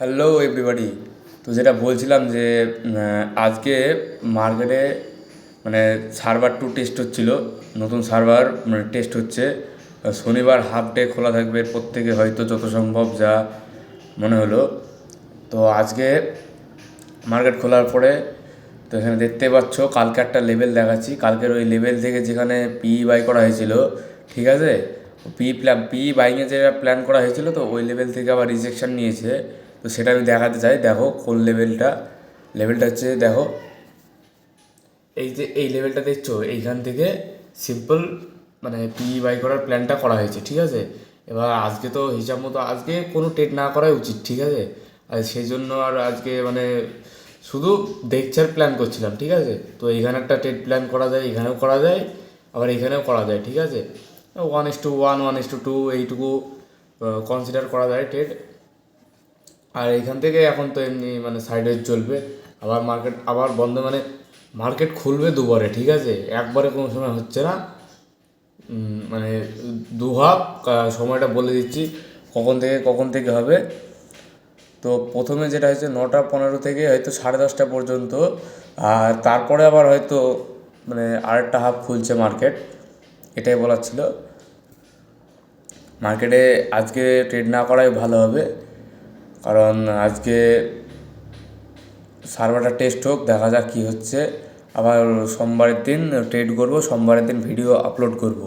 Hello everybody তো যেটা বলছিলাম যে আজকে মার্কেটে মানে সার্ভার টু টেস্ট হচ্ছিল। নতুন সার্ভার মানে টেস্ট হচ্ছে। শনিবার হাফ ডে খোলা থাকবে প্রত্যেকে, হয়তো যত সম্ভব যা মনে হলো। তো আজকে মার্কেট খোলার পরে, তো এখানে দেখতে পাচ্ছ, কালকে একটা লেভেল দেখাচ্ছি। কালকের ওই লেভেল থেকে যেখানে পি বাই করা হয়েছিল, ঠিক আছে? পি প্ল্যান পি বাইংয়ে যে প্ল্যান করা হয়েছিল, তো ওই লেভেল থেকে আবার রিজেকশন নিয়েছে। তো সেটা আমি দেখাতে চাই। দেখো কোন লেভেলটা লেভেলটা হচ্ছে, দেখো, এই যে এই লেভেলটা দেখছ, এইখান থেকে সিম্পল মানে পি বাই করার প্ল্যানটা করা হয়েছে, ঠিক আছে? এবার আজকে তো হিসাব মতো আজকে কোনো টেট না করাই উচিত, ঠিক আছে? আর সেই জন্য আর আজকে মানে শুধু দেখছার প্ল্যান করছিলাম, ঠিক আছে? তো এইখানে একটা টেট প্ল্যান করা যায়, এখানেও করা যায়, আবার এখানেও করা যায়, ঠিক আছে? One is to one one is to two এইটুকু কনসিডার করা যায় টেট আর এইখান থেকে এখন তো এমনি মানে সাইডে চলবে। আবার মার্কেট আবার বন্ধ মানে মার্কেট খুলবে দুবারে, ঠিক আছে? একবারে কোনো সময় হচ্ছে না। মানে দু হাফ সময়টা বলে দিচ্ছি, কখন থেকে কখন থেকে হবে। তো প্রথমে যেটা হয়েছে, নটা পনেরো থেকে হয়তো সাড়ে দশটা পর্যন্ত, আর তারপরে আবার হয়তো মানে আরেকটা হাফ খুলছে মার্কেট এটাই বলার ছিল। মার্কেটে আজকে ট্রেড না করাই ভালো হবে। কারণ আজকে সার্ভারটা টেস্ট হোক, দেখা যাক কী হচ্ছে। আবার সোমবারের দিন ট্রেড করব, সোমবারের দিন ভিডিও আপলোড করব।